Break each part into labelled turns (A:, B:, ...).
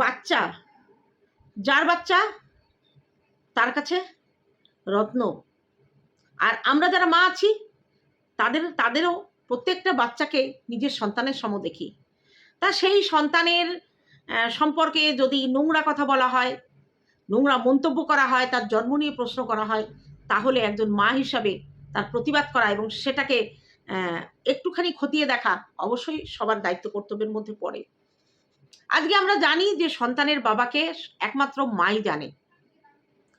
A: বাচ্চা। যার বাচ্চা, তার কাছে রত্ন। আর আমরা যারা মা আছি, তাদের, তাদেরও প্রত্যেকটা বাচ্চাকে নিজের সন্তানের সম দেখি। তা সেই সন্তানের সম্পর্কে যদি নোংরা কথা বলা হয়, নোংরা মন্তব্য করা হয়, তার জন্ম নিয়ে প্রশ্ন করা হয়, তাহলে একজন মা হিসাবে তার প্রতিবাদ করা এবং সেটাকে একটুখানি খতিয়ে দেখা অবশ্যই সবার দায়িত্ব কর্তব্যের মধ্যে পড়ে। আজকে আমরা জানি যে সন্তানের বাবাকে একমাত্র মাই জানে।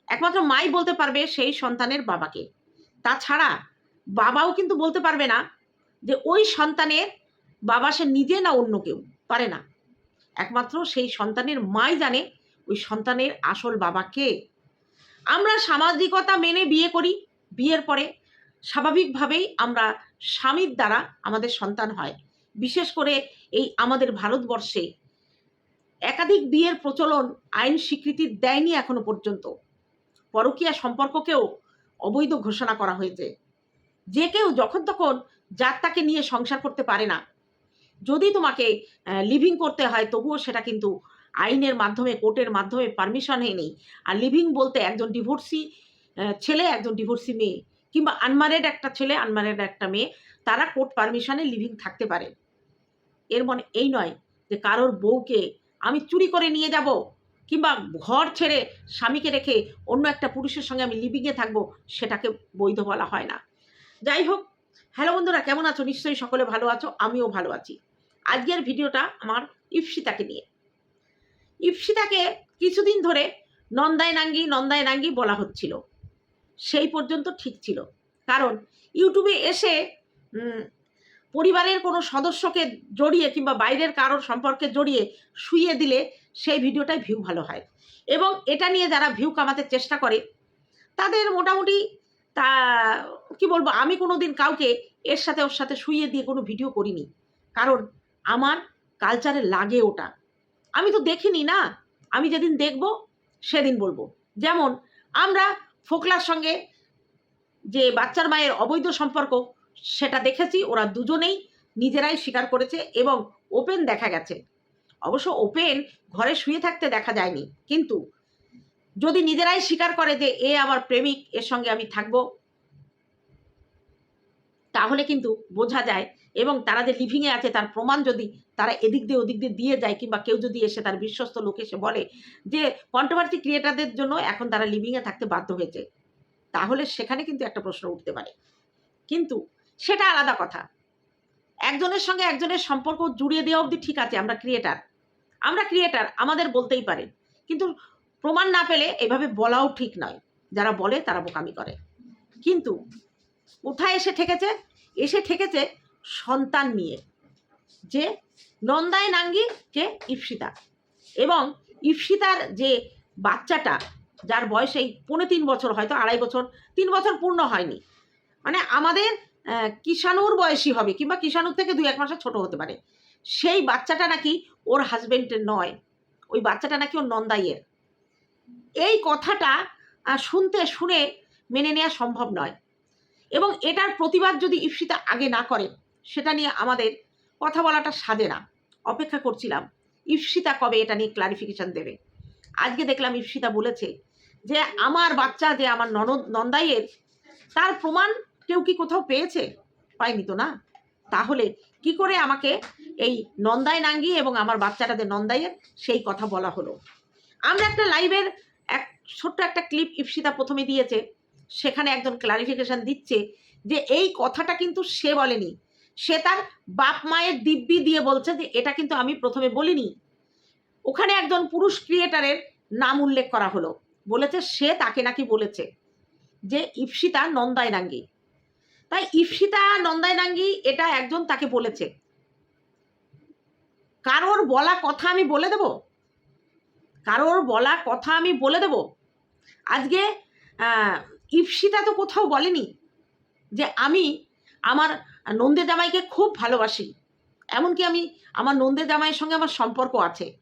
A: একমাত্র মাই বলতে পারবে সেই সন্তানের বাবাকে। তাছাড়া বাবাও কিন্তু বলতে পারবে না যে ওই সন্তানের বাবা সে নিজে না অন্য কেউ, পারে না। একমাত্র সেই সন্তানের মাই জানে ওই সন্তানের আসল বাবাকে আমরা সামাজিকতা মেনে বিয়ে করি, বিয়ের পরে স্বাভাবিকভাবেই আমরা স্বামীর দ্বারা আমাদের সন্তান হয়। বিশেষ করে এই আমাদের ভারতবর্ষে একাধিক বিয়ের প্রচলন আইন স্বীকৃতি দেয়নি এখনও পর্যন্ত। পরকীয়া সম্পর্ককেও অবৈধ ঘোষণা করা হয়েছে। যে কেউ যখন তখন যার তাকে নিয়ে সংসার করতে পারে না। যদি তোমাকে লিভিং করতে হয়, তবুও সেটা কিন্তু আইনের মাধ্যমে, কোর্টের মাধ্যমে পারমিশন নেই। আর লিভিং বলতে একজন ডিভোর্সি ছেলে একজন ডিভোর্সি মেয়ে কিংবা আনমারেড একটা ছেলে আনমারেড একটা মেয়ে, তারা কোর্ট পারমিশনে লিভিং থাকতে পারে। এর মানে এই নয় যে কারোর বউকে আমি চুরি করে নিয়ে যাব কিংবা ঘর ছেড়ে স্বামীকে রেখে অন্য একটা পুরুষের সঙ্গে আমি লিভিংয়ে থাকব সেটাকে বৈধ বলা হয় না। যাই হোক, হ্যালো বন্ধুরা, কেমন আছো? নিশ্চয়ই সকলে ভালো আছো, আমিও ভালো আছি। আজকের ভিডিওটা আমার ইপসিতাকে নিয়ে। ইপসিতাকে কিছুদিন ধরে নন্দায় নাঙ্গি নন্দায় নাঙ্গি বলা হচ্ছিল। সেই পর্যন্ত ঠিক ছিল। কারণ ইউটিউবে এসে পরিবারের কোনো সদস্যকে জড়িয়ে কিংবা বাইরের কারোর সম্পর্কে জড়িয়ে শুইয়ে দিলে সেই ভিডিওটাই ভিউ ভালো হয়। এবং এটা নিয়ে যারা ভিউ কামাতে চেষ্টা করে, তাদের মোটামুটি তা, কি বলব, আমি কোনো দিন কাউকে এর সাথে ওর সাথে শুইয়ে দিয়ে কোনো ভিডিও করিনি। কারণ আমার কালচারে লাগে ওটা। আমি তো দেখিনি না। আমি যেদিন দেখব, সেদিন বলব। যেমন আমরা ফোকলার সঙ্গে যে বাচ্চার মায়ের অবৈধ সম্পর্ক সেটা দেখেছি, ওরা দুজনেই নিজেরাই স্বীকার করেছে এবং ওপেন দেখা গেছে। অবশ্য ওপেন ঘরে শুয়ে থাকতে দেখা যায়নি, কিন্তু যদি নিজেরাই স্বীকার করে যে এ আমার প্রেমিক, এর সঙ্গে আমি থাকব, তাহলে কিন্তু বোঝা যায় এবং তারা যে লিভিংয়ে আছে, তার প্রমাণ যদি তারা এদিক দিয়ে ওদিক দিয়ে দিয়ে যায় কিংবা কেউ যদি এসে তার বিশ্বস্ত লোক এসে বলে যে কন্ট্রোভার্সি ক্রিয়েটারদের জন্য এখন তারা লিভিংয়ে থাকতে বাধ্য হয়েছে, তাহলে সেখানে কিন্তু একটা প্রশ্ন উঠতে পারে। কিন্তু সেটা আলাদা কথা। একজনের সঙ্গে একজনের সম্পর্ক জুড়িয়ে দেওয়া অবধি ঠিক আছে, আমরা ক্রিয়েটার আমরা ক্রিয়েটার আমাদের বলতেই পারে। কিন্তু প্রমাণ না পেলে এভাবে বলাও ঠিক নয়। যারা বলে তারা বোকামি করে। কিন্তু কোথায় এসে ঠেকেছে? এসে ঠেকেছে সন্তান নিয়ে, যে নন্দায় নাঙ্গি, যে ইপসিতা এবং ইপসিতার যে বাচ্চাটা, যার বয়স এই পৌনে তিন বছর, হয়তো আড়াই বছর, তিন বছর পূর্ণ হয়নি। মানে আমাদের কিষাণুর বয়সী হবে কিংবা কিষাণুর থেকে দুই এক মাসে ছোট হতে পারে। সেই বাচ্চাটা নাকি ওর হাজবেন্ডের নয়, ওই বাচ্চাটা নাকি ওর নন্দাইয়ের। এই কথাটা শুনতে শুনে মেনে নেওয়া সম্ভব নয়। এবং এটার প্রতিবাদ যদি ইপসিতা আগে না করে, সেটা নিয়ে আমাদের কথা বলাটা সাজে না। অপেক্ষা করছিলাম ইপসিতা কবে এটা নিয়ে ক্লারিফিকেশান দেবে? আজকে দেখলাম ইপসিতা বলেছে যে, আমার বাচ্চা যে আমার ননদ, নন্দাইয়ের, তার প্রমাণ কেউ কি কোথাও পেয়েছে? পায়নি তো না? তাহলে কি করে আমাকে এই নন্দায় নাঙ্গি এবং আমার বাচ্চাটা যে নন্দাইয়ের সেই কথা বলা হলো? আমরা একটা লাইভের এক ছোট্ট একটা ক্লিপ ইপসিতা প্রথমে দিয়েছে, সেখানে একজন ক্লারিফিকেশন দিচ্ছে যে এই কথাটা কিন্তু সে বলেনি। সে তার বাপ মায়ের দিব্যি দিয়ে বলছে যে এটা কিন্তু আমি প্রথমে বলিনি। ওখানে একজন পুরুষ ক্রিয়েটারের নাম উল্লেখ করা হলো। বলেছে সে তাকে নাকি বলেছে যে ইপসিতা নন্দায় নাঙ্গি। তাই ইপসিতা নন্দায় নাঙ্গি এটা একজন তাকে বলেছে। কারোর বলা কথা আমি বলে দেব? কারোর বলা কথা আমি বলে দেব? আজকে আহ, ইপসিতা তো কোথাও বলেনি যে আমি আমার নন্দে জামাইকে খুব ভালোবাসি। এমনকি আমি আমার নন্দে জামাইয়ের সঙ্গে আমার সম্পর্ক আছে।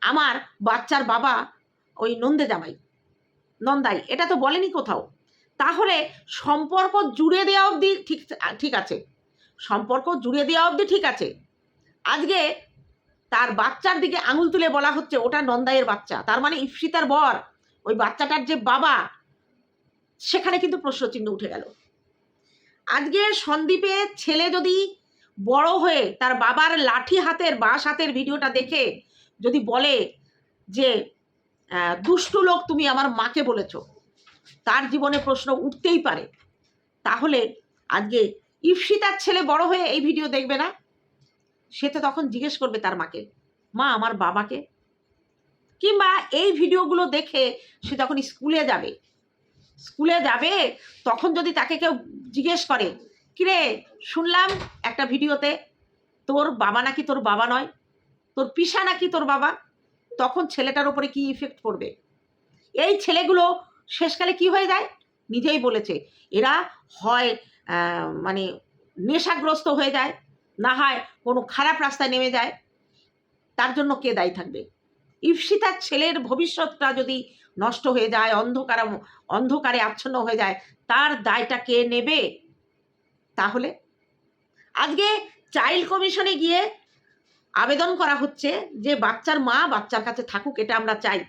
A: আমার বাচ্চার বাবা ওই নন্দে জামাই নন্দাই এটা তো বলেনি কোথাও। তাহলে সম্পর্ক জুড়ে দেওয়া অবধি ঠিক ঠিক আছে। সম্পর্ক জুড়ে দেওয়া অবধি ঠিক আছে। আজকে তার বাচ্চার দিকে আঙুল তুলে বলা হচ্ছে, ওটা নন্দাইয়ের বাচ্চা। তার মানে ইপসিতার বর, ওই বাচ্চাটার যে বাবা, সেখানে কিন্তু প্রশ্নচিহ্ন উঠে গেল। আজকে সন্দীপের ছেলে যদি বড় হয়ে তার বাবার লাঠি হাতের, বাঁশ হাতের ভিডিওটা দেখে যদি বলে যে দুষ্টু লোক তুমি আমার মাকে বলেছ। তার জীবনে প্রশ্ন উঠতেই পারে। তাহলে আজকে ইপসিতার ছেলে বড় হয়ে এই ভিডিও দেখবে না? সে তো তখন জিজ্ঞেস করবে তার মাকে, মা, আমার বাবাকে? কিংবা এই ভিডিওগুলো দেখে সে যখন স্কুলে যাবে স্কুলে যাবে, তখন যদি তাকে কেউ জিজ্ঞেস করে, কিরে, শুনলাম একটা ভিডিওতে তোর বাবা নাকি তোর বাবা নয়? তোর পিসা নাকি তোর বাবা? তখন ছেলেটার উপরে কি ইফেক্ট পড়বে? এই ছেলেগুলো শেষকালে কি হয়ে যায়? নিজেই বলেছে, এরা হয় মানে নেশাগ্রস্ত হয়ে যায়, না হয় কোনো খারাপ রাস্তায় নেমে যায়। তার জন্য কে দায়ী থাকবে? ইপসিতার ছেলের ভবিষ্যৎটা যদি নষ্ট হয়ে যায়, অন্ধকার, অন্ধকারে আচ্ছন্ন হয়ে যায়, তার দায়টা কে নেবে? তাহলে? আজকে চাইল্ড কমিশনে গিয়ে আবেদন করা হচ্ছে যে বাচ্চার মা বাচ্চার কাছে থাকুক, এটা আমরা চাই।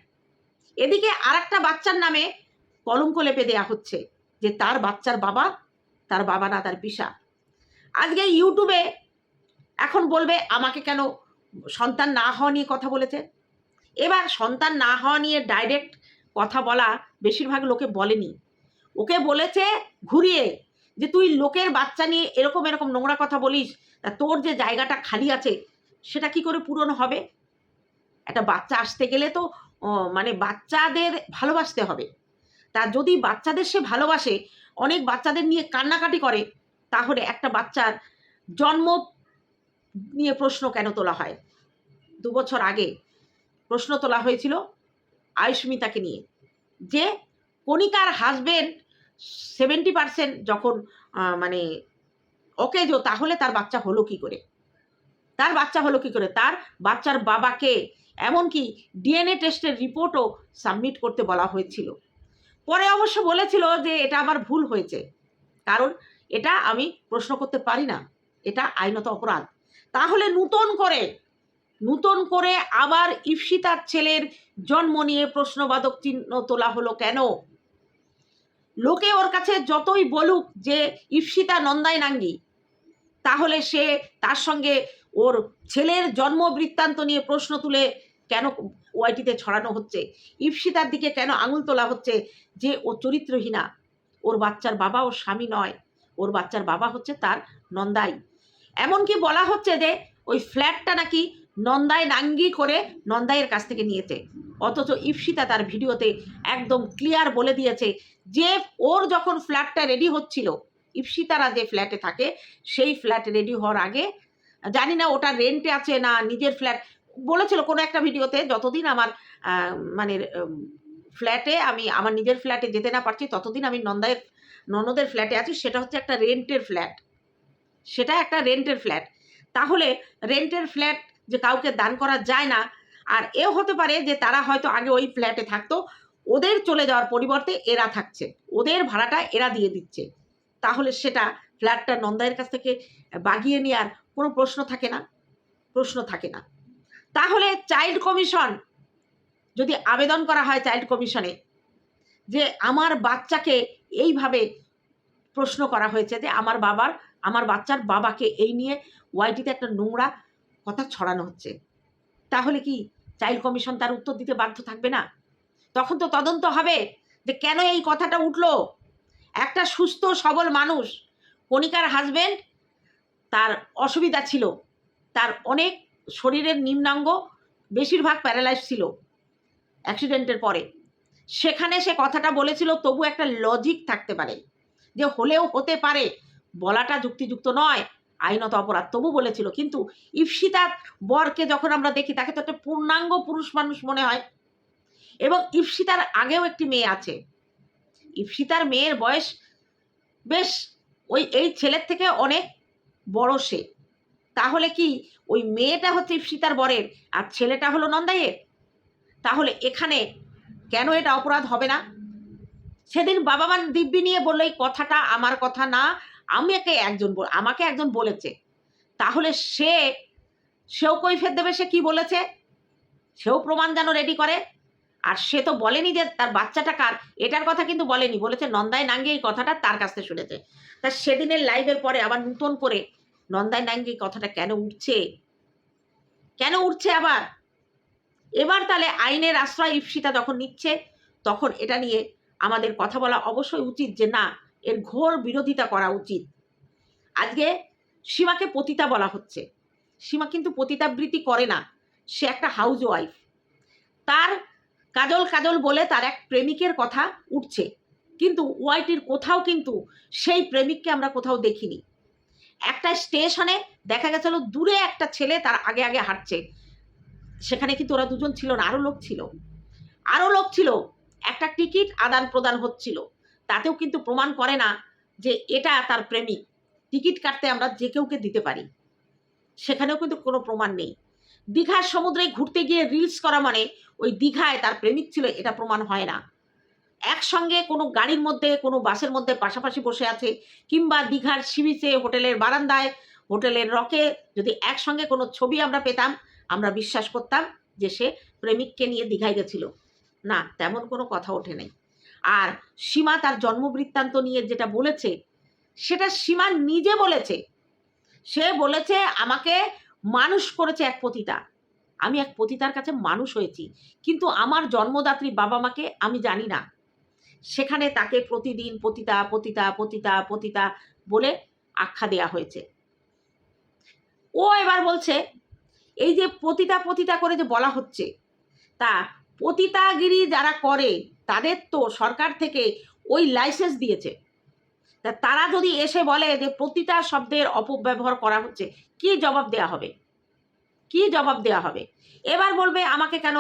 A: এদিকে আর বাচ্চার নামে কলঙ্ক লেপে দেয়া হচ্ছে যে তার বাচ্চার বাবা, তার বাবা না, তার পিসা। আজকে ইউটিউবে এখন বলবে, আমাকে কেন সন্তান না হওয়া নিয়ে কথা বলেছে? এবার সন্তান না হওয়া নিয়ে ডাইরেক্ট কথা বলা বেশিরভাগ লোকে বলেনি। ওকে বলেছে ঘুরিয়ে যে, তুই লোকের বাচ্চা নিয়ে এরকম এরকম নোংরা কথা বলিস, তা তোর যে জায়গাটা খালি আছে, সেটা কি করে পূরণ হবে? একটা বাচ্চা আসতে গেলে তো মানে বাচ্চাদের ভালোবাসতে হবে। তা যদি বাচ্চাদের সে ভালোবাসে, অনেক বাচ্চাদের নিয়ে কান্নাকাটি করে, তাহলে একটা বাচ্চার জন্ম নিয়ে প্রশ্ন কেন তোলা হয়? দু বছর আগে প্রশ্ন তোলা হয়েছিল আয়ুষ্মিতাকে নিয়ে যে কণিকার হাজবেন্ড সেভেন্টি পার্সেন্ট যখন মানে অকেজো তাহলে তার বাচ্চা হলো কি করে? তার বাচ্চা হলো কি করে? তার বাচ্চার বাবাকে, এমনকি ডিএনএ টেস্টের রিপোর্টও সাবমিট করতে বলা হয়েছিল। পরে অবশ্য বলেছিল যে এটা আমার ভুল হয়েছে। কারণ এটা আমি প্রশ্ন করতে পারি না। এটা আইনত অপরাধ। তাহলে নূতন করে নূতন করে আবার ইপসিতার ছেলের জন্ম নিয়ে প্রশ্নবাদক চিহ্ন তোলা হলো কেন? লোকে ওর কাছে যতই বলুক যে ইপসিতা নন্দাই নাঙ্গি, তাহলে সে তার সঙ্গে ওর ছেলের জন্ম বৃত্তান্ত নিয়ে প্রশ্ন তুলে কেন ওয়াইটিতে ছড়ানো হচ্ছে? ইপসিতার দিকে কেন আঙুল তোলা হচ্ছে? যে ও চরিত্রহীনা, ওর বাচ্চার বাবা ওর স্বামী নয়, ওর বাচ্চার বাবা হচ্ছে তার নন্দাই। এমনকি বলা হচ্ছে যে ওই ফ্ল্যাটটা নাকি নন্দায় নাঙ্গি করে নন্দাইয়ের কাছ থেকে নিয়েছে। অথচ ইপসিতা তার ভিডিওতে একদম ক্লিয়ার বলে দিয়েছে যে ওর যখন ফ্ল্যাটটা রেডি হচ্ছিল ইপসিতারা যে ফ্ল্যাটে থাকে, সেই ফ্ল্যাট রেডি হওয়ার আগে, জানি না ওটা রেন্টে আছে না নিজের ফ্ল্যাট বলেছিল কোনো একটা ভিডিওতে, যতদিন আমার মানে ফ্ল্যাটে আমি, আমার নিজের ফ্ল্যাটে যেতে না পারছি, ততদিন আমি নন্দায়ের, ননদের ফ্ল্যাটে আছি, সেটা হচ্ছে একটা রেন্টের ফ্ল্যাট। সেটা একটা রেন্টের ফ্ল্যাট। তাহলে রেন্টের ফ্ল্যাট যে কাউকে দান করা যায় না, আর এও হতে পারে যে তারা হয়তো আগে ওই ফ্ল্যাটে থাকতো, ওদের চলে যাওয়ার পরিবর্তে এরা থাকছে, ওদের ভাড়াটা এরা দিয়ে দিচ্ছে। তাহলে সেটা ফ্ল্যাটটা নন্দায়ের কাছ থেকে বাগিয়ে নেওয়ার কোনো প্রশ্ন থাকে না, প্রশ্ন থাকে না। তাহলে চাইল্ড কমিশন, যদি আবেদন করা হয় চাইল্ড কমিশনে, যে আমার বাচ্চাকে এইভাবে প্রশ্ন করা হয়েছে যে আমার বাবার, আমার বাচ্চার বাবাকে এই নিয়ে ওয়াইটিতে একটা নোংরা কথা ছড়ানো হচ্ছে। তাহলে কি চাইল্ড কমিশন তার উত্তর দিতে বাধ্য থাকবে না? তখন তো তদন্ত হবে যে কেন এই কথাটা উঠল। একটা সুস্থ, সবল মানুষ, কণিকার হাজবেন্ড তার অসুবিধা ছিল, তার অনেক শরীরের নিম্নাঙ্গ বেশিরভাগ প্যারালাইজ ছিল অ্যাক্সিডেন্টের পরে। সেখানে সে কথাটা বলেছিল, তবু একটা লজিক থাকতে পারে যে হলেও হতে পারে, বলাটা যুক্তিযুক্ত নয়, আইনত অপরাধ। তবু বলেছিল, কিন্তু ইপসিতার বরকে যখন আমরা দেখি, তাকে তো একটা পূর্ণাঙ্গ পুরুষ মানুষ মনে হয়। এবং ইপসিতার আগেও একটি মেয়ে আছে। ইপসিতার মেয়ের বয়স বেশ ওই, এই ছেলের থেকে অনেক বড় সে। তাহলে কি ওই মেয়েটা হচ্ছে ইপসিতার বরের আর ছেলেটা হলো নন্দাইয়ের? তাহলে এখানে কেন এটা অপরাধ হবে না? সেদিন বাবা মান দিব্যি নিয়ে বলল, এই কথাটা আমার কথা না, আমাকে একজন বল- আমাকে একজন বলেছে। তাহলে সে, সেও কৈফের দেবে, সে কি বলেছে? সেও প্রমাণ যেন রেডি করে। আর সে তো বলেনি যে তার বাচ্চাটা কার, এটার কথা কিন্তু বলেনি। বলেছে নন্দায় নাঙ্গে এই কথাটা তার কাছ থেকে শুনেছে। তা সেদিনের লাইভের পরে আবার নতুন করে নন্দায় নাঙ্গে কথাটা কেন উঠছে? কেন উঠছে আবার? এবার তাহলে আইনের আশ্রয় ইপসিতা যখন নিচ্ছে, তখন এটা নিয়ে আমাদের কথা বলা অবশ্যই উচিত যে না, এর ঘোর বিরোধিতা করা উচিত। আজকে সীমাকে পতিতা বলা হচ্ছে। সীমা কিন্তু পতিতাবৃত্তি করে না। সে একটা হাউস ওয়াইফ তার কাজল কাজল বলে তার এক প্রেমিকের কথা উঠছে। কিন্তু ওয়াইটির কোথাও কিন্তু সেই প্রেমিককে আমরা কোথাও দেখিনি। একটা স্টেশনে দেখা গেছিল দূরে একটা ছেলে তার আগে আগে হাঁটছে। সেখানে কিন্তু ওরা দুজন ছিল না আরও লোক ছিল। আরও লোক ছিল। একটা টিকিট আদান প্রদান হচ্ছিল। তাতেও কিন্তু প্রমাণ করে না যে এটা তার প্রেমিক। টিকিট কাটতে আমরা যে কেউকে দিতে পারি। সেখানেও কিন্তু কোনো প্রমাণ নেই। দীঘার সমুদ্রে ঘুরতে গিয়ে রিলস করা মানে ওই দীঘায় তার প্রেমিক ছিল, এটা প্রমাণ হয় না। একসঙ্গে কোনো গাড়ির মধ্যে, কোনো বাসের মধ্যে পাশাপাশি বসে আছে, কিংবা দীঘার সিবিচে হোটেলের বারান্দায় হোটেলের রকে যদি একসঙ্গে কোনো ছবি আমরা পেতাম, আমরা বিশ্বাস করতাম যে সে প্রেমিককে নিয়ে দীঘায় গেছিল। না, তেমন কোনো কথা ওঠে নাই। আর সীমা তার জন্মবৃত্তান্ত নিয়ে যেটা বলেছে, সেটা সীমা নিজে বলেছে। সে বলেছে, আমাকে মানুষ করেছে এক পতিতা। আমি এক পতিতার কাছে মানুষ হয়েছি। কিন্তু আমার জন্মদাত্রী বাবা মাকে আমি জানি না। সেখানে তাকে প্রতিদিন পতিতা পতিতা পতিতা পতিতা বলে আখ্যা দেয়া হয়েছে। ও এবার বলছে, এই যে পতিতা পতিতা করে যে বলা হচ্ছে, তা পতিতাগিরি যারা করে, তাদের তো সরকার থেকে ওই লাইসেন্স দিয়েছে। তা তারা যদি এসে বলে যে প্রতিটা শব্দের অপব্যবহার করা হচ্ছে, কি জবাব দেয়া হবে? কি জবাব দেওয়া হবে? এবার বলবে, আমাকে কেন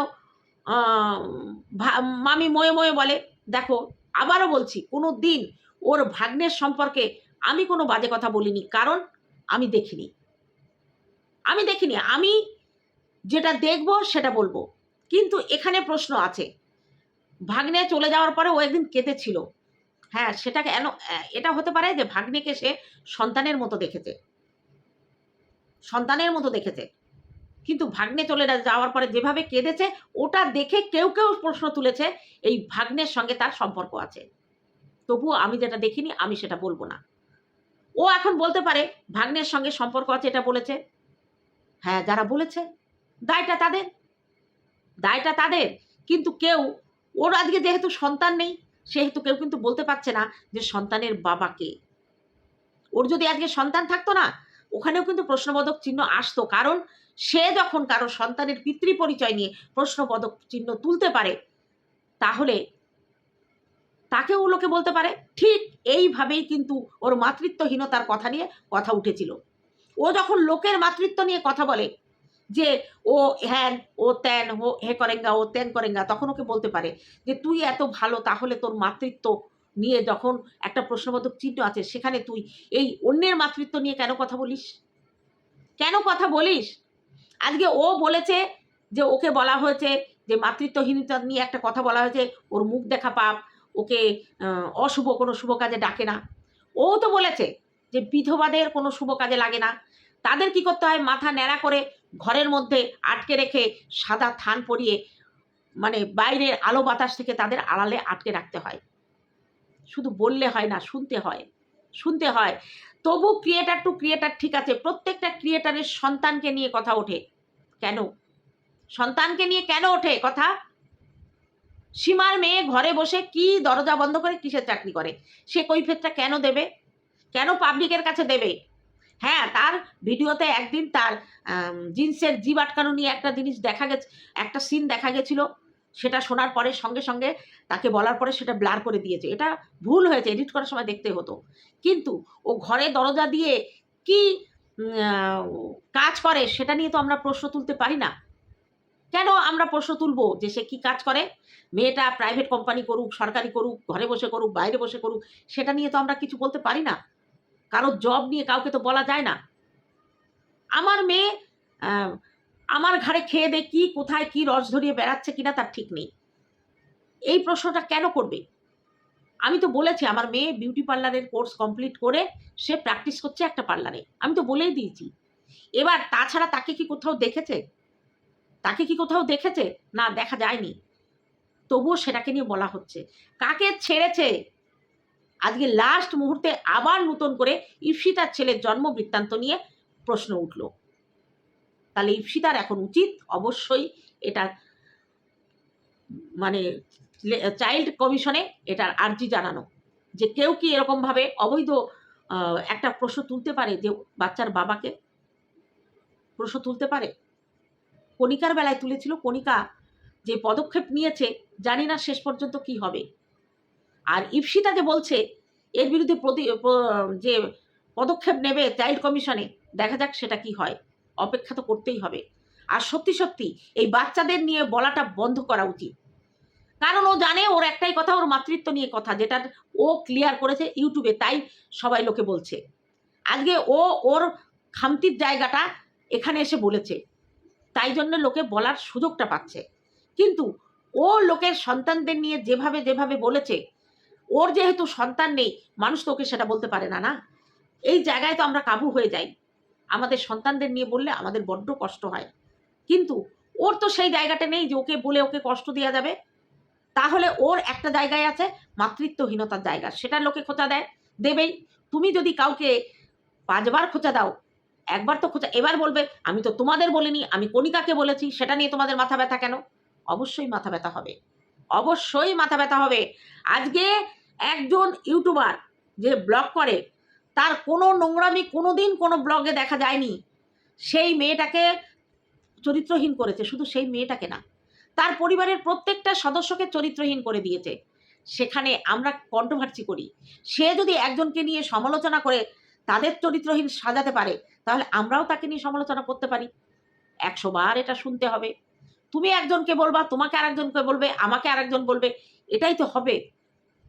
A: মামি ময়ে ময়ে বলে দেখো, আবারও বলছি কোনো দিন ওর ভাগ্নের সম্পর্কে আমি কোনো বাজে কথা বলিনি, কারণ আমি দেখিনি। আমি দেখিনি, আমি যেটা দেখব সেটা বলব। কিন্তু এখানে প্রশ্ন আছে, ভাগ্নে চলে যাওয়ার পরে ও একদিন কেঁদেছিল। হ্যাঁ সেটা কেন এটা হতে পারে যে ভাগ্নেকে সে সন্তানের মতো দেখেছে। সন্তানের মতো দেখেছে। কিন্তু ভাগ্নে চলে যাওয়ার পরে যেভাবে কেঁদেছে, ওটা দেখে কেউ কেউ প্রশ্ন তুলেছে, এই ভাগ্নের সঙ্গে তার সম্পর্ক আছে। তবুও আমি যেটা দেখিনি, আমি সেটা বলব না। ও এখন বলতে পারে, ভাগ্নের সঙ্গে সম্পর্ক আছে এটা বলেছে। হ্যাঁ যারা বলেছে, দায়টা তাদের। দায়টা তাদের। কিন্তু কেউ, ওর আজকে যেহেতু সন্তান নেই, সেহেতু কেউ কিন্তু বলতে পারছে না যে সন্তানের বাবাকে ওর যদি আজকে সন্তান থাকতো না ওখানেও কিন্তু প্রশ্নবোধক চিহ্ন আসতো। কারণ সে যখন কারও সন্তানের পিতৃ পরিচয় নিয়ে প্রশ্নবোধক চিহ্ন তুলতে পারে, তাহলে তাকেও লোকে বলতে পারে, ঠিক এইভাবেই কিন্তু ওর মাতৃত্বহীনতার কথা নিয়ে কথা উঠেছিল। ও যখন লোকের মাতৃত্ব নিয়ে কথা বলে যে ও হ্যান, ও ত্যান, ও হে করেঙ্গা, ও ত্যান করেঙ্গা, তখন ওকে বলতে পারে যে, তুই এত ভালো, তাহলে তোর মাতৃত্ব নিয়ে যখন একটা প্রশ্নবোধক চিহ্ন আছে, সেখানে তুই এই অন্যের মাতৃত্ব নিয়ে কেন কথা বলিস? কেন কথা বলিস? আজকে ও বলেছে যে ওকে বলা হয়েছে যে মাতৃত্বহীনতা নিয়ে একটা কথা বলা হয়েছে, ওর মুখ দেখা পাপ, ওকে অশুভ, কোনো শুভ কাজে ডাকে না। ও তো বলেছে যে বিধবাদের কোনো শুভ কাজে লাগে না। তাদের কি করতে হয়? মাথা ন্যাড়া করে ঘরের মধ্যে আটকে রেখে সাদা থান পরিয়ে মানে বাইরের আলো বাতাস থেকে তাদের আড়ালে আটকে রাখতে হয়। শুধু বললে হয় না, শুনতে হয়। শুনতে হয়। তবু ক্রিয়েটার টু ক্রিয়েটার ঠিক আছে, প্রত্যেকটা ক্রিয়েটারের সন্তানকে নিয়ে কথা ওঠে। কেন? সন্তানকে নিয়ে কেন ওঠে কথা? সীমার মেয়ে ঘরে বসে কি দরজা বন্ধ করে কিসের চাকরি করে? সে কৈফেতটা কেন দেবে? কেন পাবলিকের কাছে দেবে? হ্যাঁ তার ভিডিওতে একদিন তার জিন্সের জিভ আটকানো নিয়ে একটা জিনিস দেখা গেছে, একটা সিন দেখা গেছিল। সেটা শোনার পরে সঙ্গে সঙ্গে তাকে বলার পরে সেটা ব্লার করে দিয়েছে। এটা ভুল হয়েছে এডিট করার সময় দেখতে হতো। কিন্তু ও ঘরে দরজা দিয়ে কি কাজ করে সেটা নিয়ে তো আমরা প্রশ্ন তুলতে পারি না। কেন আমরা প্রশ্ন তুলবো যে সে কি কাজ করে? মেয়েটা প্রাইভেট কোম্পানি করুক, সরকারি করুক, ঘরে বসে করুক, বাইরে বসে করুক, সেটা নিয়ে তো আমরা কিছু বলতে পারি না। কারও জব নিয়ে কাউকে তো বলা যায় না। আমার মেয়ে আমার ঘাড়ে খেয়ে দে কি, কোথায় কি রস ধরিয়ে বেড়াচ্ছে কিনা তার ঠিক নেই। এই প্রশ্নটা কেন করবে? আমি তো বলেছি, আমার মেয়ে বিউটি পার্লারের কোর্স কমপ্লিট করে সে প্র্যাকটিস করছে একটা পার্লারে আমি তো বলেই দিয়েছি। এবার তাছাড়া তাকে কি কোথাও দেখেছে? তাকে কি কোথাও দেখেছে? না, দেখা যায়নি। তবুও সেটাকে নিয়ে বলা হচ্ছে। কাকে ছেড়েছে? আজকে লাস্ট মুহূর্তে আবার নতুন করে ইপসিতার ছেলের জন্ম বৃত্তান্ত নিয়ে প্রশ্ন উঠল। তাহলে ইপসিতার এখন উচিত, অবশ্যই এটা মানে চাইল্ড কমিশনে এটার আর্জি জানানো। যে কেউ কি এরকমভাবে অবৈধ একটা প্রশ্ন তুলতে পারে যে বাচ্চার বাবাকে? প্রশ্ন তুলতে পারে? কণিকার বেলায় তুলেছিল, কণিকা যে পদক্ষেপ নিয়েছে, জানি না শেষ পর্যন্ত কি হবে। আর ইপসিতা যে বলছে, এর বিরুদ্ধে প্রতি যে পদক্ষেপ নেবে চাইল্ড কমিশনে, দেখা যাক সেটা কি হয়। অপেক্ষা তো করতেই হবে। আর সত্যি সত্যি, এই বাচ্চাদের নিয়ে বলাটা বন্ধ করা উচিত। কারণ ও জানে ওর একটাই কথা, ওর মাতৃত্ব নিয়ে কথা, যেটা ও ক্লিয়ার করেছে ইউটিউবে তাই সবাই লোকে বলছে। আজকে ও ওর খামতির জায়গাটা এখানে এসে বলেছে। তাই জন্য লোকে বলার সুযোগটা পাচ্ছে। কিন্তু ও লোকের সন্তানদের নিয়ে যেভাবে যেভাবে বলেছে, ওর যেহেতু সন্তান নেই, মানুষ তো ওকে সেটা বলতে পারে না না? এই জায়গায় তো আমরা কাবু হয়ে যাই। আমাদের সন্তানদের নিয়ে বললে আমাদের বড্ড কষ্ট হয়। কিন্তু ওর তো সেই জায়গাটা নেই যে ওকে বলে ওকে কষ্ট দেওয়া যাবে। তাহলে ওর একটা জায়গায় আছে মাতৃত্বহীনতার জায়গা। সেটা লোকে খোঁচা দেয়। দেবেই, তুমি যদি কাউকে পাঁচবার খোঁচা দাও, একবার তো খোঁচা, এবার বলবে, আমি তো তোমাদের বলিনি, আমি কণিকাকে বলেছি, সেটা নিয়ে তোমাদের মাথা ব্যথা কেন? অবশ্যই মাথা ব্যথা হবে। অবশ্যই মাথা ব্যথা হবে। আজকে একজন ইউটিউবার যে ব্লগ করে তার কোনো নোংরামি কোনো দিন কোনো ব্লগে দেখা যায়নি। সেই মেয়েটাকে চরিত্রহীন করেছে, শুধু সেই মেয়েটাকে না। তার পরিবারের প্রত্যেকটা সদস্যকে চরিত্রহীন করে দিয়েছে। সেখানে আমরা কন্ট্রোভার্সি করি। সে যদি একজনকে নিয়ে সমালোচনা করে, তাদের চরিত্রহীন সাজাতে পারে, তাহলে আমরাও তাকে নিয়ে সমালোচনা করতে পারি। একশো বার এটা শুনতে হবে। তুমি একজনকে বলবা, তোমাকে আরেকজনকে বলবে, আমাকে আরেকজন বলবে, এটাই তো হবে।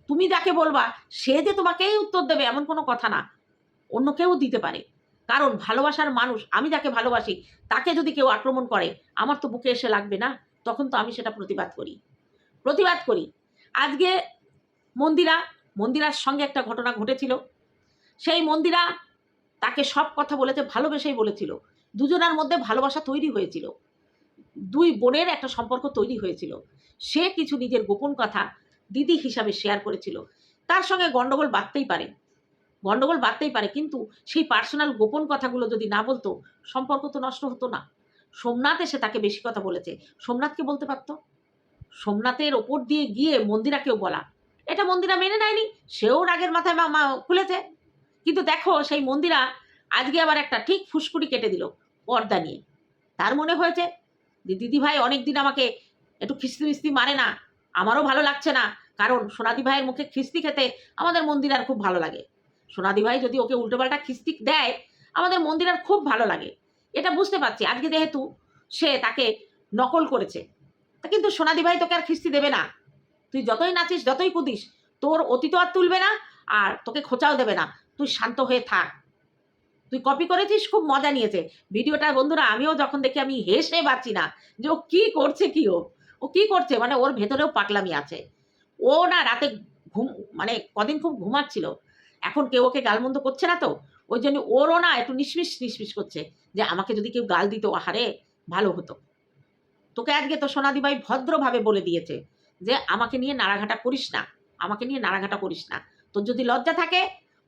A: তুমি যাকে বলবা, সে যে তোমাকেই উত্তর দেবে, এমন কোনো কথা না। অন্য কেউ দিতে পারে। কারণ ভালোবাসার মানুষ, আমি যাকে ভালোবাসি, তাকে যদি কেউ আক্রমণ করে, আমার তো বুকে এসে লাগবে না? তখন তো আমি সেটা প্রতিবাদ করি। প্রতিবাদ করি। আজকে মন্দিরা, মন্দিরার সঙ্গে একটা ঘটনা ঘটেছিল। সেই মন্দিরা তাকে সব কথা বলেছে, ভালোবেসেই বলেছিল। দুজনার মধ্যে ভালোবাসা তৈরি হয়েছিল। দুই বোনের একটা সম্পর্ক তৈরি হয়েছিল। সে কিছু নিজের গোপন কথা দিদি হিসাবে শেয়ার করেছিল। তার সঙ্গে গন্ডগোল বাঁধতেই পারে। গন্ডগোল বাড়তেই পারে, কিন্তু সেই পার্সোনাল গোপন কথাগুলো যদি না বলতো, সম্পর্ক তো নষ্ট হতো না। সোমনাথ এসে তাকে বেশি কথা বলেছে। সোমনাথকে বলতে পারতো? সোমনাথের ওপর দিয়ে গিয়ে মন্দিরাকেও বলা। এটা মন্দিরা মেনে নেয়নি, সেও রাগের মাথায় মা- মা খুলেছে। কিন্তু দেখো, সেই মন্দিরা আজকে আবার একটা ঠিক ফুসকুড়ি কেটে দিল পর্দা নিয়ে। তার মনে হয়েছে যে দিদি ভাই অনেকদিন আমাকে একটু খিস্তি মিস্তি মারে না। আমারও ভালো লাগছে না। কারণ সোনাদি ভাইয়ের মুখে খিস্তি খেতে আমাদের মন্দিরার খুব ভালো লাগে। সোনাদি ভাই যদি ওকে উল্টোপাল্টা খিস্তি দেয়, আমাদের মন্দিরার খুব ভালো লাগে। এটা বুঝতে পারছি। আজকে যেহেতু সে তাকে নকল করেছে, তা কিন্তু সোনাদি ভাই তোকে আর খিস্তি দেবে না। তুই যতই নাচিস, যতই কুদিস, তোর অতীত আর তুলবে না, আর তোকে খোঁচাও দেবে না। তুই শান্ত হয়ে থাক। তুই কপি করেছিস, খুব মজা নিয়েছে। ভিডিওটা বন্ধুরা, আমিও যখন দেখি আমি হেসে পাচ্ছি না, যে ও কী করছে কি ও? ও কী করছে? মানে ওর ভেতরেও পাগলামি আছে। ও না রাতে ঘুম মানে কদিন খুব ঘুমাচ্ছিল। এখন কেউ ওকে গালমন্দ করছে না তো? ওই জন্য ওরও না একটু নিসমিস নিসমিস করছে যে আমাকে যদি কেউ গাল দিত, আহারে, ভালো হতো। তোকে আজকে তো সোনাদিবাই ভদ্রভাবে বলে দিয়েছে যে আমাকে নিয়ে নাড়াঘাটা করিস না, আমাকে নিয়ে নাড়াঘাটা করিস না। তোর যদি লজ্জা থাকে,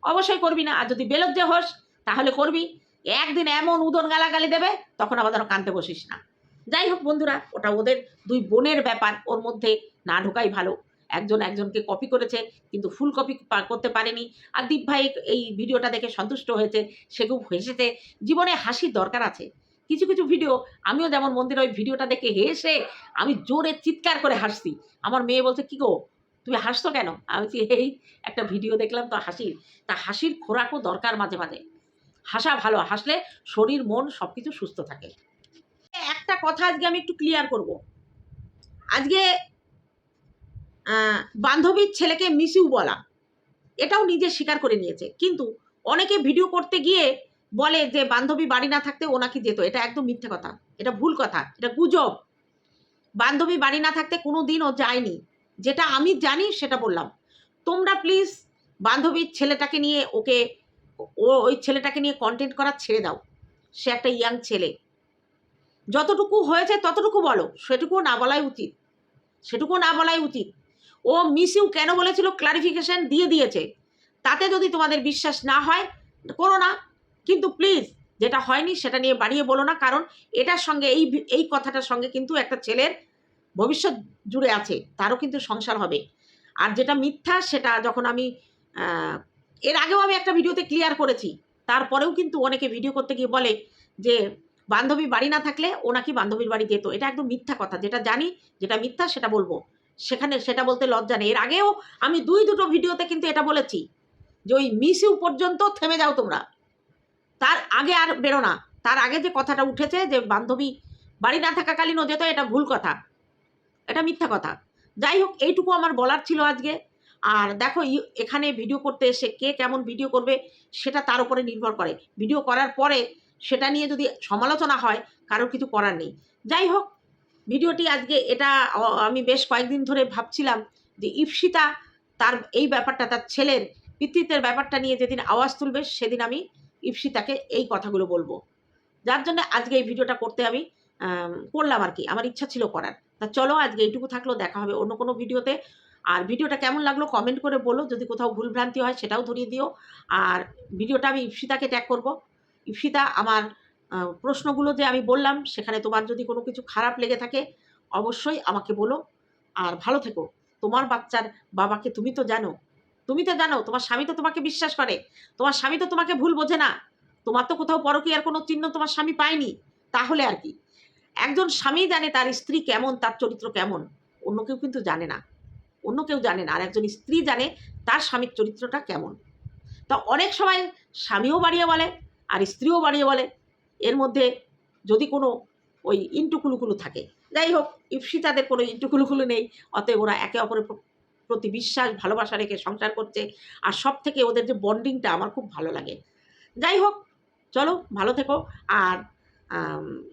A: অবশ্যই করবি না। আর যদি বেলজ্জা হোস, তাহলে করবি। একদিন এমন উদন গালাগালি দেবে, তখন আবার ধরো কানতে বসিস না। যাই হোক বন্ধুরা, ওটা ওদের দুই বোনের ব্যাপার। ওর মধ্যে না ঢোকাই ভালো। একজন একজনকে কপি করেছে, কিন্তু ফুল কপি করতে পারেনি। আর দীপ ভাই এই ভিডিওটা দেখে সন্তুষ্ট হয়েছে সে খুব হেসেছে। জীবনে হাসির দরকার আছে। কিছু কিছু ভিডিও আমিও যেমন মন্দিরে ওই ভিডিওটা দেখে হেসে, আমি জোরে চিৎকার করে হাসছি। আমার মেয়ে বলছে, কি গো, তুমি হাসতো কেন? আমি বলছি, এই একটা ভিডিও দেখলাম তো হাসির। তা হাসির খোরাকও দরকার মাঝে মাঝে। হাসা ভালো, হাসলে শরীর, মন সব কিছু সুস্থ থাকে। একটা কথা আজকে আমি একটু ক্লিয়ার করব। আজকে বান্ধবীর ছেলেকে মিসইউ বলা। এটাও নিজে স্বীকার করে নিয়েছে। কিন্তু অনেকে ভিডিও করতে গিয়ে বলে যে, বান্ধবী বাড়ি না থাকতে ও নাকি যেত। এটা একদম মিথ্যে কথা। এটা ভুল কথা। এটা গুজব। বান্ধবী বাড়ি না থাকতে কোনো দিন ও যায়নি। যেটা আমি জানি, সেটা বললাম। তোমরা প্লিজ বান্ধবীর ছেলেটাকে নিয়ে ওকে, ও ওই ছেলেটাকে নিয়ে কন্টেন্ট করা ছেড়ে দাও। সে একটা ইয়াং ছেলে। যতটুকু হয়েছে ততটুকু বলো। সেটুকুও না বলাই উচিত। সেটুকুও না বলাই উচিত। ও মিস ইউ কেন বলেছিল ক্লারিফিকেশন দিয়ে দিয়েছে? তাতে যদি তোমাদের বিশ্বাস না হয়, করো না। কিন্তু প্লিজ যেটা হয়নি সেটা নিয়ে বাড়িয়ে বলো না, কারণ এটার সঙ্গে, এই এই কথাটার সঙ্গে কিন্তু একটা ছেলের ভবিষ্যৎ জুড়ে আছে, তারও কিন্তু সংসার হবে। আর যেটা মিথ্যা, সেটা যখন আমি এর আগেও আমি একটা ভিডিওতে ক্লিয়ার করেছি। তারপরেও কিন্তু অনেকে ভিডিও করতে গিয়ে বলে যে, বান্ধবী বাড়ি না থাকলে ও নাকি বান্ধবীর বাড়ি যেত। এটা একদম মিথ্যা কথা। যেটা জানি, যেটা মিথ্যা, সেটা বলব। সেখানে সেটা বলতে লজ্জা নেই। এর আগেও আমি দুই দুটো ভিডিওতে কিন্তু এটা বলেছি যে ওই মিস ইউ পর্যন্ত থেমে যাও তোমরা। তার আগে আর বেরো না। তার আগে যে কথাটা উঠেছে যে বান্ধবী বাড়ি না থাকাকালীনও যেত, এটা ভুল কথা। এটা মিথ্যা কথা। যাই হোক, এইটুকু আমার বলার ছিল আজকে। আর দেখো এখানে ভিডিও করতে এসে কে কেমন ভিডিও করবে সেটা তার উপরে নির্ভর করে। ভিডিও করার পরে সেটা নিয়ে যদি সমালোচনা হয়, কারোর কিছু করার নেই। যাই হোক ভিডিওটি আজকে এটা আমি বেশ কয়েকদিন ধরে ভাবছিলাম যে ইপসিতা তার এই ব্যাপারটা, তার ছেলের পিতৃত্বের ব্যাপারটা নিয়ে যেদিন আওয়াজ তুলবে, সেদিন আমি ইপসিতাকে এই কথাগুলো বলব। যার জন্য আজকে এই ভিডিওটা করতে আমি করলাম আর কি। আমার ইচ্ছা ছিল করার। তা চলো আজকে এইটুকু থাকল দেখা হবে অন্য কোনো ভিডিওতে। আর ভিডিওটা কেমন লাগল কমেন্ট করে বলো। যদি কোথাও ভুলভ্রান্তি হয় সেটাও ধরিয়ে দিও। আর ভিডিওটা আমি ইপসিতাকে ট্যাগ করব। ইপসিতা আমার প্রশ্নগুলো যে আমি বললাম, সেখানে তোমার যদি কোনো কিছু খারাপ লেগে থাকে, অবশ্যই আমাকে বলো। আর ভালো থেকো। তোমার বাচ্চার বাবাকে তুমি তো জানো। তুমি তো জানো, তোমার স্বামী তো তোমাকে বিশ্বাস করে। তোমার স্বামী তো তোমাকে ভুল বোঝে না। তোমার তো কোথাও পরকীয়ার কোনো চিহ্ন তোমার স্বামী পায়নি। তাহলে আর কি? একজন স্বামী জানে তার স্ত্রী কেমন, তার চরিত্র কেমন। অন্য কেউ কিন্তু জানে না। অন্য কেউ জানে না। আর একজন স্ত্রী জানে তার স্বামীর চরিত্রটা কেমন। তা অনেক সময় স্বামীও বাড়িয়ে বলে, আর স্ত্রীও বাড়িয়ে বলে। এর মধ্যে যদি কোনো ওই ইন্টুকুলুকুলু থাকে। যাই হোক, ইপসিতাদের কোনো ইন্টুকুলুকুলু নেই, অতএব ওরা একে অপরের প্রতি বিশ্বাস, ভালোবাসা রেখে সংসার করছে। আর সব থেকে ওদের যে বন্ডিংটা আমার খুব ভালো লাগে। যাই হোক, চলো, ভালো থেকো। আর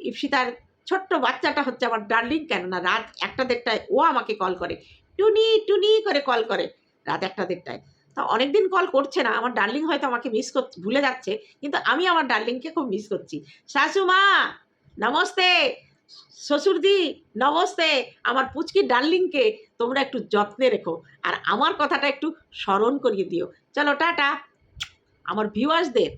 A: ইপসিতার ছোট্ট বাচ্চাটা হচ্ছে আমার ডার্লিং, কেননা রাত একটা দেড়টায় ও আমাকে কল করে। টুনি টুনি করে কল করে, রাত একটা দেড়টায়। তা অনেকদিন কল করছে না। আমার ডার্লিং হয়তো আমাকে মিস কর ভুলে যাচ্ছে, কিন্তু আমি আমার ডার্লিংকে খুব মিস করছি। শাশুমা, নমস্তে। শ্বশুরদি নমস্তে। আমার পুচকি ডার্লিংকে তোমরা একটু যত্নে রেখো। আর আমার কথাটা একটু স্মরণ করিয়ে দিও। চলো, টাটা। আমার ভিউয়ার্সদের